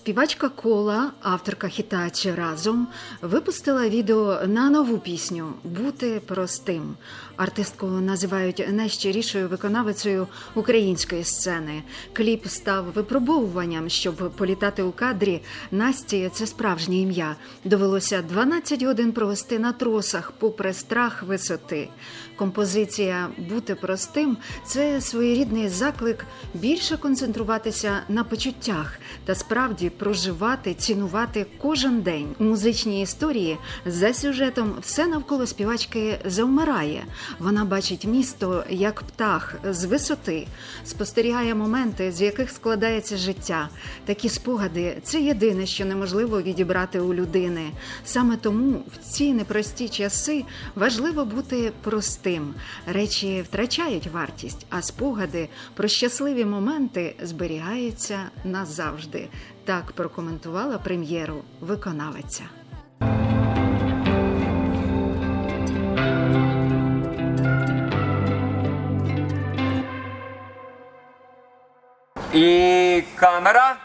Співачка Кола, авторка хіта «Чи разом, випустила відео на нову пісню Бути простим. Артистку називають найщирішою виконавицею української сцени. Кліп став випробовуванням, щоб політати у кадрі. Насті це справжнє ім'я. Довелося 12 годин провести на тросах, попри страх висоти. Композиція Бути простим це своєрідний заклик більше концентруватися на почуттях та справді проживати, цінувати кожен день. У музичній історії за сюжетом все навколо співачки завмирає. Вона бачить місто як птах з висоти, спостерігає моменти, з яких складається життя. Такі спогади це єдине, що неможливо відібрати у людини. Саме тому в ці непрості часи важливо бути простим. Речі втрачають вартість, а спогади про щасливі моменти зберігаються назавжди. Так прокоментувала прем'єру виконавиця. І камера.